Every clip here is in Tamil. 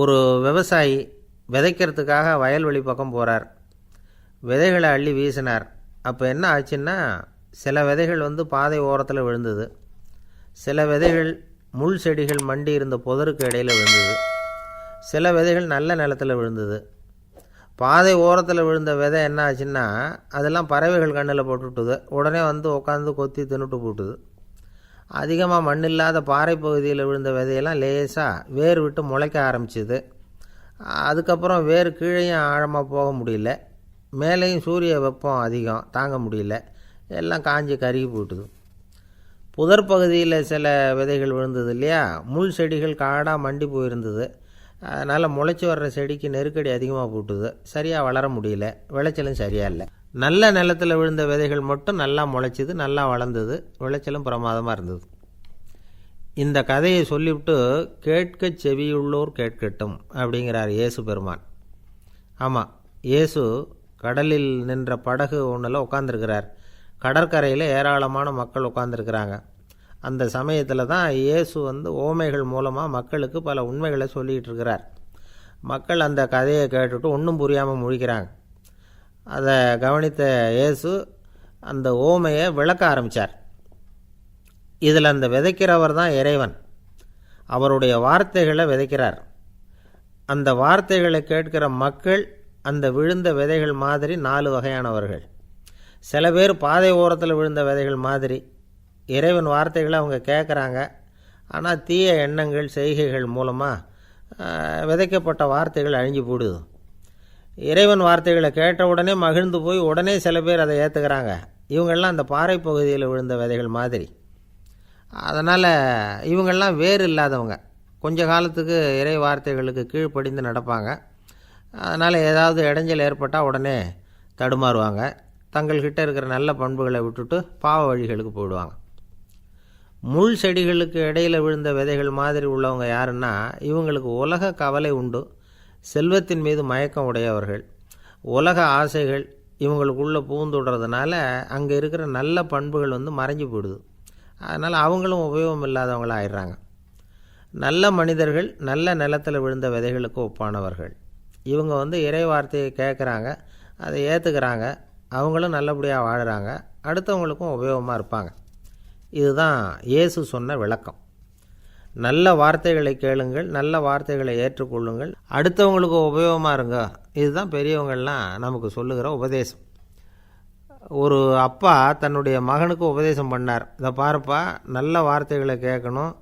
ஒரு விவசாயி விதைக்கிறதுக்காக வயல்வெளி பக்கம் போகிறார் விதைகளை அள்ளி வீசினார். அப்போ என்ன ஆச்சுன்னா சில விதைகள் வந்து பாதை ஓரத்தில் விழுந்தது. சில விதைகள் முள் செடிகள் மண்டி இருந்த புதருக்கு இடையில் விழுந்தது. சில விதைகள் நல்ல நிலத்தில் விழுந்தது. பாதை ஓரத்தில் விழுந்த விதை என்ன ஆச்சுன்னா அதெல்லாம் பறவைகள் கண்ணில் போட்டுவிட்டுது உடனே வந்து உட்காந்து கொத்தி தின்னுட்டு போட்டுது. அதிகமாக மண் இல்லாத பாறை பகுதியில் விழுந்த விதையெல்லாம் லேசாக வேர் விட்டு முளைக்க ஆரம்பிச்சிது. அதுக்கப்புறம் வேர் கீழேயும் ஆழமாக போக முடியல. மேலேயும் சூரிய வெப்பம் அதிகம் தாங்க முடியல. எல்லாம் காஞ்சி கருகி போட்டுது புதர் பகுதியில் சில விதைகள் விழுந்தது இல்லையா? முள் செடிகள் காடாக மண்டி போயிருந்தது. அதனால் முளைச்சி வர்ற செடிக்கு நெருக்கடி அதிகமாக போட்டுது. சரியாக வளர முடியல. விளைச்சலும் சரியாக இல்லை. நல்ல நிலத்தில் விழுந்த விதைகள் மட்டும் நல்லா முளைச்சிது நல்லா வளர்ந்தது விளைச்சலும் பிரமாதமாக இருந்தது. இந்த கதையை சொல்லிவிட்டு கேட்க செவியுள்ளோர் கேட்கட்டும் அப்படிங்கிறார் இயேசு பெருமான். ஆமாம் இயேசு கடலில் நின்ற படகு ஒன்றில் உட்காந்துருக்கிறார் கடற்கரையில் ஏராளமான மக்கள் உட்காந்துருக்கிறாங்க அந்த சமயத்தில் தான் இயேசு வந்து ஓமைகள் மூலமாக மக்களுக்கு பல உண்மைகளை சொல்லிகிட்டு இருக்கிறார். மக்கள் அந்த கதையை கேட்டுட்டு ஒன்றும் புரியாமல் முழிக்கிறாங்க. அதை கவனித்த இயேசு அந்த ஓமையை விளக்க ஆரம்பித்தார் இதில் அந்த விதைக்கிறவர் தான் இறைவன். அவருடைய வார்த்தைகளை விதைக்கிறார். அந்த வார்த்தைகளை கேட்கிற மக்கள் அந்த விழுந்த விதைகள் மாதிரி நாலு வகையானவர்கள். சில பேர் பாதை ஓரத்தில் விழுந்த விதைகள் மாதிரி இறைவன் வார்த்தைகளை அவங்க கேட்குறாங்க. ஆனால் தீய எண்ணங்கள் செய்கைகள் மூலமாக விதைக்கப்பட்ட வார்த்தைகள் அழிஞ்சு போடுது. இறைவன் வார்த்தைகளை கேட்ட உடனே மகிழ்ந்து போய் உடனே சில பேர் அதை ஏற்றுக்கிறாங்க இவங்கெல்லாம் அந்த பாறை பகுதியில் விழுந்த விதைகள் மாதிரி. அதனால் இவங்கெல்லாம் வேறு இல்லாதவங்க. கொஞ்ச காலத்துக்கு இறை வார்த்தைகளுக்கு கீழ்ப்படிந்து நடப்பாங்க. அதனால் ஏதாவது இடைஞ்சல் ஏற்பட்டால் உடனே தடுமாறுவாங்க. தங்கள்கிட்ட இருக்கிற நல்ல பண்புகளை விட்டுட்டு பாவ வழிகளுக்கு போயிடுவாங்க. முள் செடிகளுக்கு இடையில் விழுந்த விதைகள் மாதிரி உள்ளவங்க யாருன்னா இவங்களுக்கு உலக கவலை உண்டு. செல்வத்தின் மீது மயக்கம் உடையவர்கள். உலக ஆசைகள் இவங்களுக்குள்ளே பூந்துடுறதுனால அங்கே இருக்கிற நல்ல பண்புகள் வந்து மறைஞ்சு போயிடுது. அதனால் அவங்களும் உபயோகம் இல்லாதவங்களாக ஆயிடுறாங்க. நல்ல மனிதர்கள் நல்ல நிலத்தில் விழுந்த விதைகளுக்கு ஒப்பானவர்கள். இவங்க வந்து இறை வார்த்தையை கேட்குறாங்க அதை ஏற்றுக்கிறாங்க அவங்களும் நல்லபடியாக வாழுறாங்க அடுத்தவங்களுக்கும் உபயோகமாக இருப்பாங்க. இதுதான் இயேசு சொன்ன விளக்கம். நல்ல வார்த்தைகளை கேளுங்கள் நல்ல வார்த்தைகளை ஏற்றுக்கொள்ளுங்கள். அடுத்தவங்களுக்கு உபயோகமாக இருங்க. இதுதான் பெரியவங்கள்லாம் நமக்கு சொல்லுகிற உபதேசம். ஒரு அப்பா தன்னுடைய மகனுக்கு உபதேசம் பண்ணார். இதை பாருப்பா நல்ல வார்த்தைகளை கேட்கணும்.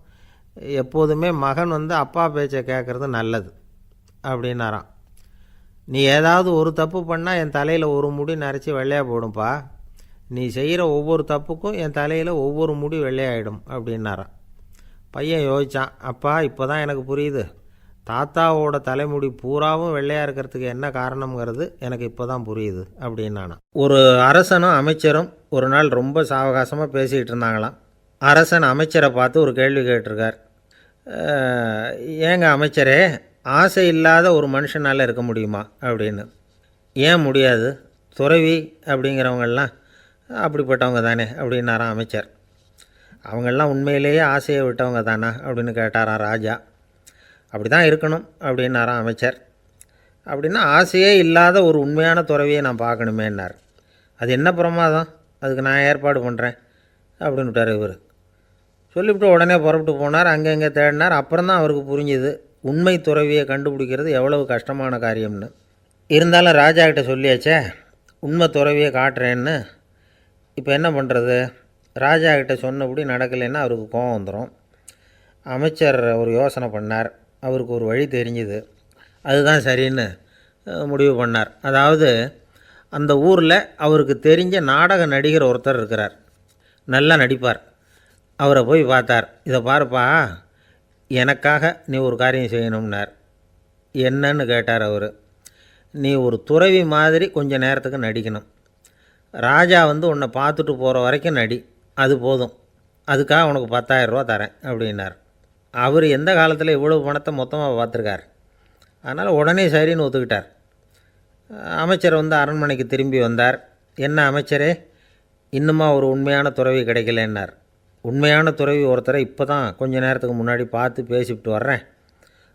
எப்போதுமே மகன் வந்து அப்பா பேச்சை கேட்குறது நல்லது அப்படின்னாராம். நீ ஏதாவது ஒரு தப்பு பண்ணால் என் தலையில் ஒரு முடி நரைச்சி வெள்ளையாக போடும்பா. நீ செய்கிற ஒவ்வொரு தப்புக்கும் என் தலையில் ஒவ்வொரு முடி வெள்ளையாயிடும் அப்படின்னாரான் பையன் யோசித்தான் அப்பா இப்போ தான் எனக்கு புரியுது. தாத்தாவோட தலைமுடி பூராவும் வெள்ளையாக இருக்கிறதுக்கு என்ன காரணம்ங்கிறது எனக்கு இப்போ தான் புரியுது அப்படின்னு ஒரு அரசனும் அமைச்சரும் ஒரு நாள் ரொம்ப சாவகாசமாக பேசிக்கிட்டு இருந்தாங்களாம். அரசன் அமைச்சரை பார்த்து ஒரு கேள்வி கேட்டிருக்கார். ஏங்க அமைச்சரே ஆசை இல்லாத ஒரு மனுஷனால் இருக்க முடியுமா? அப்படின்னு. ஏன் முடியாது? துறவி அப்படிங்கிறவங்கெல்லாம் அப்படிப்பட்டவங்க தானே அப்படின்னாராம் அமைச்சர். அவங்கெல்லாம் உண்மையிலேயே ஆசையை விட்டவங்க தானா அப்படின்னு கேட்டாராம் ராஜா. அப்படி தான் இருக்கணும் அப்படின்னாராம் அமைச்சர். அப்படின்னா ஆசையே இல்லாத ஒரு உண்மையான துறவியை நான் பார்க்கணுமேன்னார். அது என்ன பிரமாதம்? அதுக்கு நான் ஏற்பாடு பண்ணுறேன் அப்படின்னு விட்டார் இவர். சொல்லிவிட்டு உடனே புறப்பட்டு போனார். அங்கங்கே தேடினார். அப்புறம் தான் அவருக்கு புரிஞ்சுது உண்மை துறவியை கண்டுபிடிக்கிறது எவ்வளவு கஷ்டமான காரியம்னு. இருந்தாலும் ராஜா கிட்ட சொல்லியாச்சே உண்மை துறவியை காட்டுறேன்னு. இப்போ என்ன பண்ணுறது ராஜா கிட்ட சொன்னபடி நடக்கலைன்னா அவருக்கு கோபம் வந்துடும் அமைச்சர் ஒரு யோசனை பண்ணார். அவருக்கு ஒரு வழி தெரிஞ்சுது. அதுதான் சரின்னு முடிவு பண்ணார். அதாவது அந்த ஊரில் அவருக்கு தெரிஞ்ச நாடக நடிகர் ஒருத்தர் இருக்கிறார். நல்லா நடிப்பார். அவரை போய் பார்த்தார். இதை பாருப்பா எனக்காக நீ ஒரு காரியம் செய்யணும்னார். என்னன்னு கேட்டார் அவர். நீ ஒரு துறவி மாதிரி கொஞ்சம் நேரத்துக்கு நடிக்கணும். ராஜா வந்து உன்னை பார்த்துட்டு போகிற வரைக்கும் நடி. அது போதும். அதுக்காக உனக்கு பத்தாயிரரூவா தரேன் அப்படின்னார். அவர் எந்த காலத்தில் இவ்வளவு பணத்தை மொத்தமாக பார்த்துருக்கார்? அதனால் உடனே சரின்னு ஒத்துக்கிட்டார். அமைச்சர் வந்து அரண்மனைக்கு திரும்பி வந்தார். என்ன அமைச்சரே இன்னுமா ஒரு உண்மையான துறவி கிடைக்கலன்னார். உண்மையான துறவி ஒருத்தரை இப்போ தான் கொஞ்ச நேரத்துக்கு முன்னாடி பார்த்து பேசிவிட்டு வர்றேன்.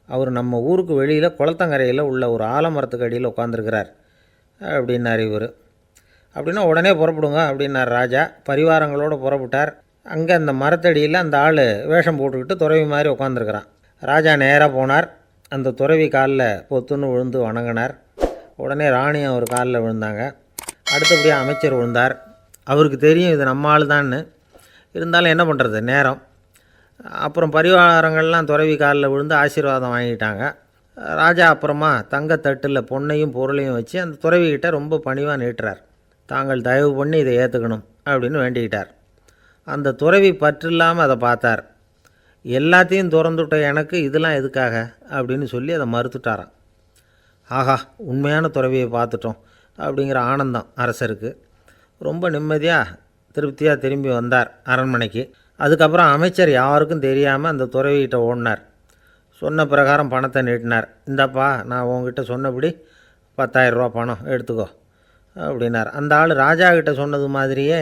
அவர் நம்ம ஊருக்கு வெளியில் குளத்தங்கரையில் உள்ள ஒரு ஆலமரத்துக்கு அடியில் உட்காந்துருக்கிறார் அப்படின்னார் இவர். அப்படின்னா உடனே புறப்படுங்க அப்படின்னார் ராஜா. பரிவாரங்களோடு புறப்பட்டார். அங்கே அந்த மரத்தடியில் அந்த ஆள் வேஷம் போட்டுக்கிட்டு துறவி மாதிரி உட்காந்துருக்கிறான் ராஜா நேராக போனார். அந்த துறவி காலில் பொத்துன்னு விழுந்து வணங்கினார். உடனே ராணி அவர் காலில் விழுந்தாங்க. அடுத்தபடியாக அமைச்சர் விழுந்தார். அவருக்கு தெரியும் இது நம்ம ஆள் தான்னு. இருந்தாலும் என்ன பண்ணுறது? நேரம். அப்புறம் பரிவாரங்கள்லாம் துறவி காலில் விழுந்து ஆசீர்வாதம் வாங்கிட்டாங்க. ராஜா அப்புறமா தங்கத்தட்டில் பொண்ணையும் பொருளையும் வச்சு அந்த துறவிக்கிட்ட ரொம்ப பணிவாக நீட்டுறார். தாங்கள் தயவு பண்ணி இதை ஏற்றுக்கணும் அப்படின்னு வேண்டிக்கிட்டார். அந்த துறவி பற்றில்லாமல் அதை பார்த்தார். எல்லாத்தையும் திறந்துட்ட எனக்கு இதெல்லாம் எதுக்காக? அப்படின்னு சொல்லி அதை மறுத்துட்டாராம். ஆஹா உண்மையான துறவியை பார்த்துட்டோம் அப்படிங்கிற ஆனந்தம் அரசருக்கு. ரொம்ப நிம்மதியாக திருப்தியாக திரும்பி வந்தார் அரண்மனைக்கு. அதுக்கப்புறம் அமைச்சர் யாருக்கும் தெரியாமல் அந்த துறவிகிட்ட ஓடினார். சொன்ன பிரகாரம் பணத்தை நீட்டினார். இந்தாப்பா நான் உங்ககிட்ட சொன்னபடி பத்தாயிரரூபா பணம் எடுத்துக்கோ. அப்படின்னார். அந்த ஆள் ராஜா கிட்ட சொன்னது மாதிரியே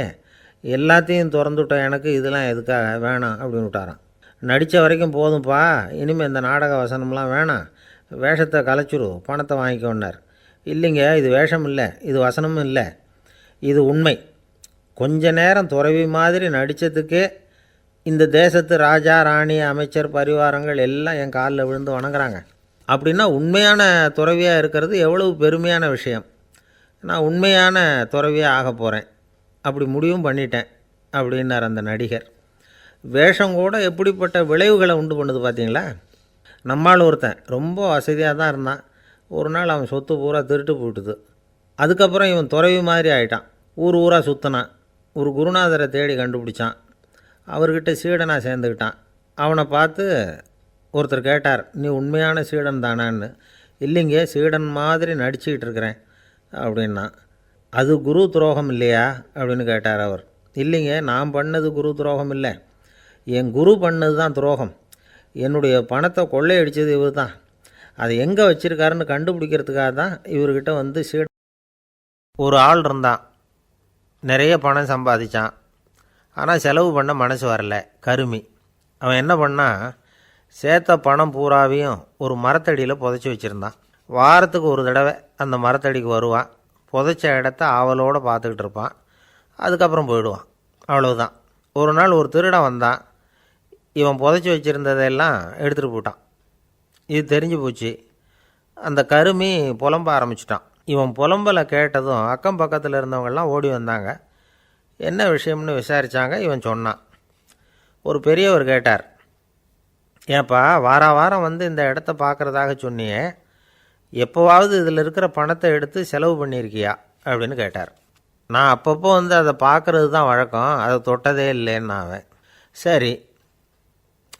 எல்லாத்தையும் திறந்துவிட்ட எனக்கு இதெல்லாம் எதுக்காக? வேணாம் அப்படின்னு விட்டாராம். நடித்த வரைக்கும் போதும்ப்பா இனிமேல் இந்த நாடக வசனம்லாம் வேணாம். வேஷத்தை கலைச்சிரு பணத்தை வாங்கிக்கோன்னார். இல்லைங்க இது வேஷம் இல்லை இது வசனமும் இல்லை இது உண்மை. கொஞ்ச நேரம் துறவி மாதிரி நடித்ததுக்கே இந்த தேசத்து ராஜா ராணி அமைச்சர் பரிவாரங்கள் எல்லாம் என் காலில் விழுந்து வணங்குறாங்க. அப்படின்னா உண்மையான துறவியாக இருக்கிறது எவ்வளவு பெருமையான விஷயம். நான் உண்மையான துறவியாக ஆக போகிறேன் அப்படி முடிவும் பண்ணிட்டேன் அப்படின்னார் அந்த நடிகர். வேஷம் கூட எப்படிப்பட்ட விளைவுகளை உண்டு பண்ணுது பார்த்தீங்களா? நம்மால் ஒருத்தன் ரொம்ப வசதியாக தான் இருந்தான். ஒரு நாள் அவன் சொத்து பூரா திருட்டு போட்டுது அதுக்கப்புறம் இவன் துறவி மாதிரி ஆயிட்டான். ஊர் ஊராக சுற்றினான் ஒரு குருநாதரை தேடி கண்டுபிடிச்சான். அவர்கிட்ட சீடனாக சேர்ந்துக்கிட்டான். அவனை பார்த்து ஒருத்தர் கேட்டார் நீ உண்மையான சீடன் தானான்னு. இல்லைங்க சீடன் மாதிரி நடிச்சுக்கிட்டு இருக்கிறேன். அப்படின்னா அது குரு துரோகம் இல்லையா? அப்படின்னு கேட்டார் அவர். இல்லைங்க நான் பண்ணது குரு துரோகம் இல்லை. என் குரு பண்ணது தான் துரோகம். என்னுடைய பணத்தை கொள்ளையடித்தது இவர் தான். அதை எங்கே வச்சுருக்காருன்னு கண்டுபிடிக்கிறதுக்காக தான் இவர்கிட்ட வந்து சீட் ஒரு ஆள் இருந்தான். நிறைய பணம் சம்பாதிச்சான். ஆனால் செலவு பண்ண மனசு வரல. கருமி. அவன் என்ன பண்ணான்? சேர்த்த பணம் பூராவையும் ஒரு மரத்தடியில் புதைச்சி வச்சுருந்தான். வாரத்துக்கு ஒரு தடவை அந்த மரத்தடிக்கு வருவான். புதைச்ச இடத்த ஆவலோடு பார்த்துக்கிட்டு இருப்பான். அதுக்கப்புறம் போயிடுவான். அவ்வளவுதான். ஒரு நாள் ஒரு திருடன் வந்தான். இவன் புதைச்சி வச்சுருந்ததெல்லாம் எடுத்துகிட்டு போட்டான் இது தெரிஞ்சு போச்சு. அந்த கருமி புலம்ப ஆரம்பிச்சிட்டான். இவன் புலம்பலை கேட்டதும் அக்கம் பக்கத்தில் இருந்தவங்கெல்லாம் ஓடி வந்தாங்க. என்ன விஷயம்னு விசாரித்தாங்க இவன் சொன்னான். ஒரு பெரியவர் கேட்டார். ஏப்பா வார வாரம் வந்து இந்த இடத்த பார்க்குறதாக சொன்னியே. எப்போவாவது இதில் இருக்கிற பணத்தை எடுத்து செலவு பண்ணியிருக்கியா அப்படின்னு கேட்டார். நான் அப்பப்போ வந்து அதை பார்க்குறது தான் வழக்கம். அதை தொட்டதே இல்லைன்னு அவன் சரி.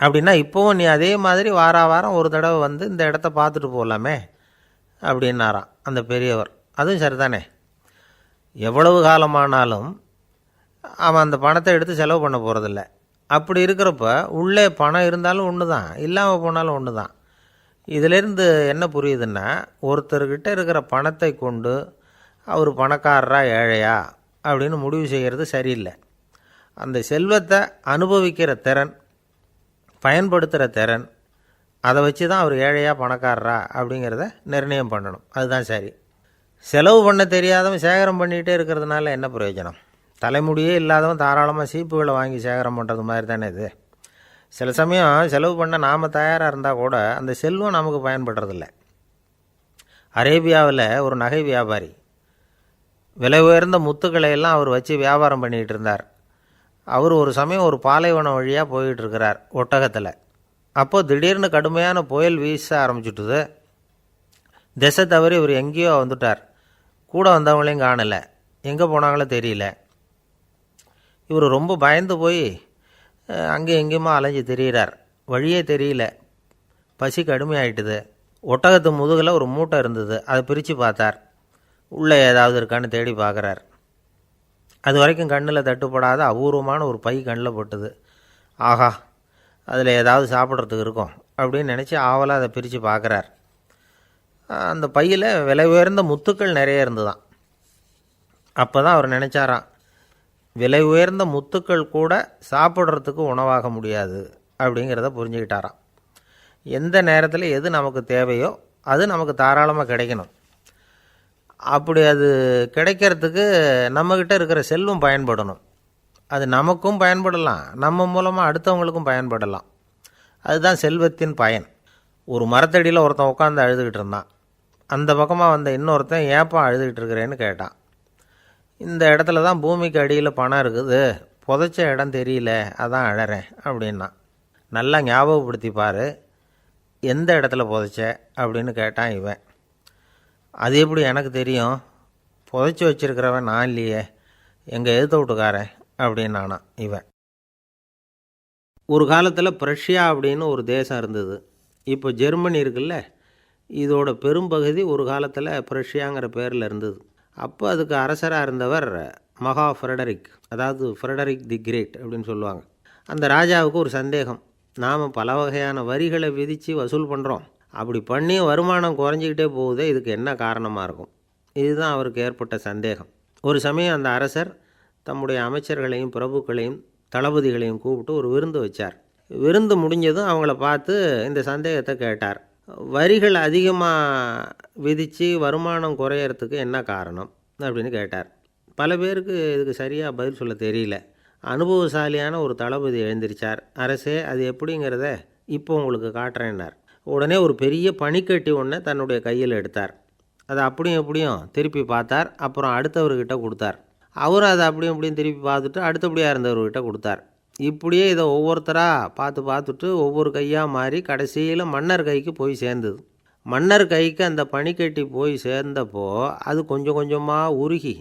அப்படின்னா இப்போவும் நீ அதே மாதிரி வார வாரம் ஒரு தடவை வந்து இந்த இடத்த பார்த்துட்டு போகலாமே அப்படின்னாராம் அந்த பெரியவர். அதுவும் சரிதானே. எவ்வளவு காலமானாலும் அவன் அந்த பணத்தை எடுத்து செலவு பண்ண போகிறதில்ல அப்படி இருக்கிறப்ப உள்ளே பணம் இருந்தாலும் ஒன்று தான் இல்லாமல் போனாலும் ஒன்று தான் இதிலேருந்து என்ன புரியுதுன்னா ஒருத்தர்கிட்ட இருக்கிற பணத்தை கொண்டு அவர் பணக்காரரா ஏழையா அப்படின்னு முடிவு செய்கிறது சரியில்லை. அந்த செல்வத்தை அனுபவிக்கிற திறன் பயன்படுத்துகிற திறன் அதை வச்சு தான் அவர் ஏழையா பணக்காரரா அப்படிங்கிறத நிர்ணயம் பண்ணணும். அதுதான் சரி. செலவு பண்ண தெரியாதவன் சேகரம் பண்ணிகிட்டே இருக்கிறதுனால என்ன பிரயோஜனம்? தலைமுடியே இல்லாதவன் தாராளமாக சீப்புகளை வாங்கி சேகரம் பண்ணுறது மாதிரி தானே இது? சில சமயம் செலவு பண்ண நாம் தயாராக இருந்தால் கூட அந்த செல்வம் நமக்கு பயன்படுறதில்ல. அரேபியாவில் ஒரு நகை வியாபாரி விலை உயர்ந்த முத்துக்களை எல்லாம் அவர் வச்சு வியாபாரம் பண்ணிகிட்டு இருந்தார். அவர் ஒரு சமயம் ஒரு பாலைவனம் வழியாக போய்கிட்டு இருக்கிறார் ஒட்டகத்தில். அப்போது திடீர்னு கடுமையான புயல் வீச ஆரம்பிச்சுட்டுது. திசை தவறி இவர் எங்கேயோ வந்துட்டார். கூட வந்தவங்களையும் காணலை. எங்கே போனாங்களோ தெரியல. இவர் ரொம்ப பயந்து போய் அங்கே எங்கேயுமா அலைஞ்சு தெரிகிறார் வழியே தெரியல. பசி கடுமையாயிட்டுது. ஒட்டகத்து முதுகில் ஒரு மூட்டை இருந்தது. அதை பிரித்து பார்த்தார். உள்ளே ஏதாவது இருக்கான்னு தேடி பார்க்குறார். அது வரைக்கும் கண்ணில் தட்டுப்படாத அபூர்வமான ஒரு பை கண்ணில் போட்டுது. ஆஹா அதில் ஏதாவது சாப்பிட்றதுக்கு இருக்கும் அப்படின்னு நினச்சி ஆவலாக அதை பிரித்து பார்க்குறார். அந்த பையில் விலை உயர்ந்த முத்துக்கள் நிறைய இருந்துதான் அப்போ தான் அவர் நினச்சாராம் விலை உயர்ந்த முத்துக்கள் கூட சாப்பிட்றதுக்கு உணவாக முடியாது அப்படிங்கிறத புரிஞ்சுக்கிட்டாராம். எந்த நேரத்தில் எது நமக்கு தேவையோ அது நமக்கு தாராளமாக கிடைக்கணும். அப்படி அது கிடைக்கிறதுக்கு நம்மக்கிட்ட இருக்கிற செல்வம் பயன்படணும். அது நமக்கும் பயன்படலாம். நம்ம மூலமாக அடுத்தவங்களுக்கும் பயன்படலாம். அதுதான் செல்வத்தின் பயன். ஒரு மரத்தடியில் ஒருத்தன் உட்காந்து அழுதுகிட்டு இருந்தான். அந்த பக்கமாக வந்த இன்னொருத்தன் ஏப்பா அழுதுகிட்டு இருக்கிறேன்னு கேட்டான். இந்த இடத்துல தான் பூமிக்கு அடியில் பணம் இருக்குது. புதைச்ச இடம் தெரியல அதான் அழறேன் அப்படின்னா. நல்லா ஞாபகப்படுத்தி பாரு. எந்த இடத்துல புதைச்ச அப்படின்னு கேட்டான் இவன். அது எப்படி எனக்கு தெரியும்? புதைச்சி வச்சிருக்கிறவன் நான் இல்லையே எங்கள் எழுத்த வீட்டுக்காரன் அப்படின்னானான் இவன். ஒரு காலத்தில் பிரஷ்யா அப்படின்னு ஒரு தேசம் இருந்தது. இப்போ ஜெர்மனி இருக்குல்ல இதோட பெரும்பகுதி ஒரு காலத்தில் பிரஷ்யாங்கிற பேரில் இருந்தது. அப்போ அதுக்கு அரசராக இருந்தவர் மகா ஃப்ரெடரிக் அதாவது ஃப்ரெடரிக் தி கிரேட் அப்படின்னு சொல்லுவாங்க. அந்த ராஜாவுக்கு ஒரு சந்தேகம். நாம் பல வகையான வரிகளை விதித்து வசூல் பண்ணுறோம் அப்படி பண்ணி வருமானம் குறைஞ்சிக்கிட்டே போகுதே. இதுக்கு என்ன காரணமாக இருக்கும்? இதுதான் அவருக்கு ஏற்பட்ட சந்தேகம். ஒரு சமயம் அந்த அரசர் தம்முடைய அமைச்சர்களையும் பிரபுக்களையும் தளபதிகளையும் கூப்பிட்டு ஒரு விருந்து வச்சார். விருந்து முடிஞ்சதும் அவங்கள பார்த்து இந்த சந்தேகத்தை கேட்டார். வரிகள் அதிகமாக விதித்து வருமானம் குறையறதுக்கு என்ன காரணம் அப்படின்னு கேட்டார். பல பேருக்கு இதுக்கு சரியாக பதில் சொல்ல தெரியல. அனுபவசாலியான ஒரு தளபதி எழுந்திருச்சார். அரசே அது எப்படிங்கிறத இப்போ உங்களுக்கு காட்டுறேன்னார். உடனே ஒரு பெரிய பனிக்கட்டி ஒன்று தன்னுடைய கையில் எடுத்தார். அதை அப்படியும் எப்படியும் திருப்பி பார்த்தார். அப்புறம் அடுத்தவர்கிட்ட கொடுத்தார். அவர் அதை அப்படியும் இப்படியும் திருப்பி பார்த்துட்டு அடுத்தபடியாக இருந்தவர்கிட்ட கொடுத்தார். இப்படியே இதை ஒவ்வொருத்தராக பார்த்து பார்த்துட்டு ஒவ்வொரு கையாக மாறி கடைசியில் மன்னர் கைக்கு போய் சேர்ந்தது. மன்னர் கைக்கு அந்த பனிக்கட்டி போய் சேர்ந்தப்போ அது கொஞ்சம் கொஞ்சமாக உருகி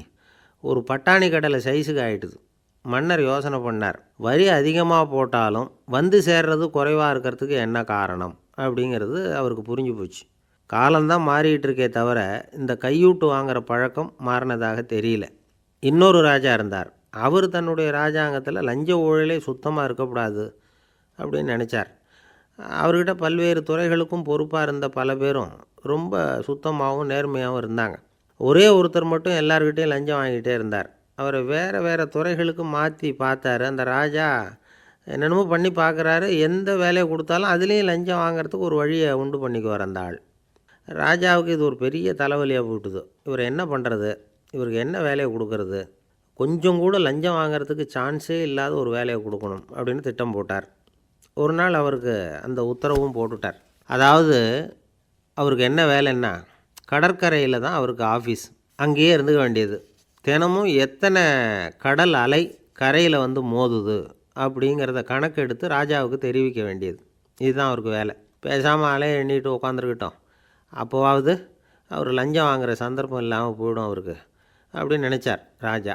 ஒரு பட்டாணி கடலை சைஸுக்கு ஆகிட்டுது மன்னர் யோசனை பண்ணார். வரி அதிகமாக போட்டாலும் வந்து சேர்றது குறைவாக இருக்கிறதுக்கு என்ன காரணம் அப்படிங்கிறது அவருக்கு புரிஞ்சு போச்சு. காலம்தான் மாறிட்டு இருக்கே தவிர இந்த கையூட்டு வாங்குகிற பழக்கம் மாறினதாக தெரியல. இன்னொரு ராஜா இருந்தார். அவர் தன்னுடைய ராஜாங்கத்தில் லஞ்ச ஊழலே சுத்தமாக இருக்கக்கூடாது அப்படின்னு நினச்சார். அவர்கிட்ட பல்வேறு துறைகளுக்கும் பொறுப்பாக இருந்த பல பேரும் ரொம்ப சுத்தமாகவும் நேர்மையாகவும் இருந்தாங்க. ஒரே ஒருத்தர் மட்டும் எல்லார்கிட்டையும் லஞ்சம் வாங்கிட்டே இருந்தார். அவரை வேறு வேறு துறைகளுக்கு மாற்றி பார்த்தாரு. அந்த ராஜா என்னென்னமோ பண்ணி பார்க்குறாரு. எந்த வேலையை கொடுத்தாலும் அதுலேயும் லஞ்சம் வாங்குறதுக்கு ஒரு வழியை உண்டு பண்ணிக்குவார் அந்த ஆள். ராஜாவுக்கு இது ஒரு பெரிய தலைவலியாக போட்டுது இவர் என்ன பண்ணுறது இவருக்கு என்ன வேலையை கொடுக்கறது? கொஞ்சம் கூட லஞ்சம் வாங்குறதுக்கு சான்ஸே இல்லாத ஒரு வேலையை கொடுக்கணும் அப்படின்னு திட்டம் போட்டார். ஒரு நாள் அவருக்கு அந்த உத்தரவும் போட்டுட்டார். அதாவது அவருக்கு என்ன வேலைன்னா கடற்கரையில் தான் அவருக்கு ஆஃபீஸ். அங்கேயே இருந்துக்க வேண்டியது. தினமும் எத்தனை கடல் அலை கரையில் வந்து மோதுது அப்படிங்கிறத கணக்கெடுத்து ராஜாவுக்கு தெரிவிக்க வேண்டியது. இதுதான் அவருக்கு வேலை. பேசாமல் அலையை எண்ணிட்டு உட்காந்துருக்கிட்டோம் அப்போவாவது அவர் லஞ்சம் வாங்குகிற சந்தர்ப்பம் இல்லாமல் போயிடும் அவருக்கு அப்படின்னு நினச்சார் ராஜா.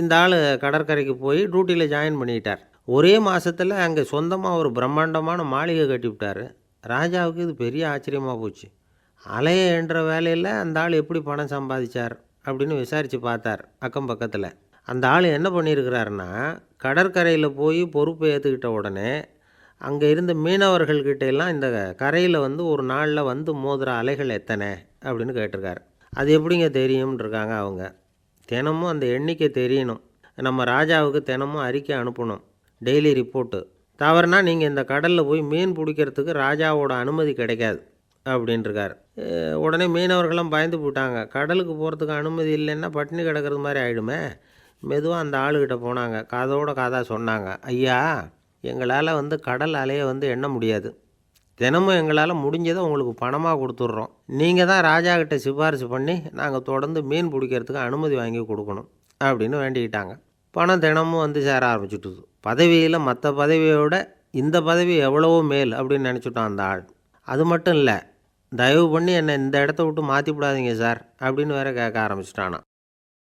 இந்த ஆள் கடற்கரைக்கு போய் டியூட்டியில் ஜாயின் பண்ணிக்கிட்டார் ஒரே மாதத்தில் அங்கே சொந்தமாக ஒரு பிரம்மாண்டமான மாளிகை கட்டிவிட்டார். ராஜாவுக்கு இது பெரிய ஆச்சரியமாக போச்சு. அலையை என்ற வேலையில் அந்த ஆள் எப்படி பணம் சம்பாதிச்சார் அப்படின்னு விசாரித்து பார்த்தார் அக்கம் பக்கத்தில். அந்த ஆள் என்ன பண்ணியிருக்கிறாருன்னா கடற்கரையில் போய் பொறுப்பை ஏற்றுக்கிட்ட உடனே அங்கே இருந்த மீனவர்கள்கிட்ட எல்லாம் இந்த கரையில் வந்து ஒரு நாளில் வந்து மோதுகிற அலைகள் எத்தனை அப்படின்னு கேட்டிருக்காரு. அது எப்படிங்க தெரியும்னு இருக்காங்க அவங்க. தினமும் அந்த எண்ணிக்கை தெரியணும். நம்ம ராஜாவுக்கு தினமும் அறிக்கை அனுப்பணும். Daily report. தவறுனா நீங்கள் இந்த கடலில் போய் மீன் பிடிக்கிறதுக்கு ராஜாவோட அனுமதி கிடைக்காது அப்படின்ட்டுருக்காரு உடனே மீனவர்களும் பயந்து போட்டாங்க கடலுக்கு போகிறதுக்கு அனுமதி இல்லைன்னா பட்டினி கிடக்கிறது மாதிரி ஆகிடுமே மெதுவாக அந்த ஆளுகிட்ட போனாங்க. காதோட காதாக சொன்னாங்க. ஐயா எங்களால் வந்து கடல் அலையை வந்து எண்ண முடியாது. தினமும் எங்களால் முடிஞ்சதை உங்களுக்கு பணமாக கொடுத்துட்றோம். நீங்கள் தான் ராஜா கிட்ட சிபாரிசு பண்ணி நாங்கள் தொடர்ந்து மீன் பிடிக்கிறதுக்கு அனுமதி வாங்கி கொடுக்கணும் அப்படின்னு வேண்டிக்கிட்டாங்க. பணம் தினமும் வந்து சேர ஆரம்பிச்சுட்டுது. பதவியில் மற்ற பதவியோட இந்த பதவி எவ்வளவோ மேல் அப்படின்னு நினச்சிட்டான் அந்த ஆள். அது மட்டும் இல்லை தயவு பண்ணி என்னை இந்த இடத்த விட்டு மாற்றி விடாதீங்க சார் அப்படின்னு வேற கேட்க ஆரம்பிச்சிட்டானா.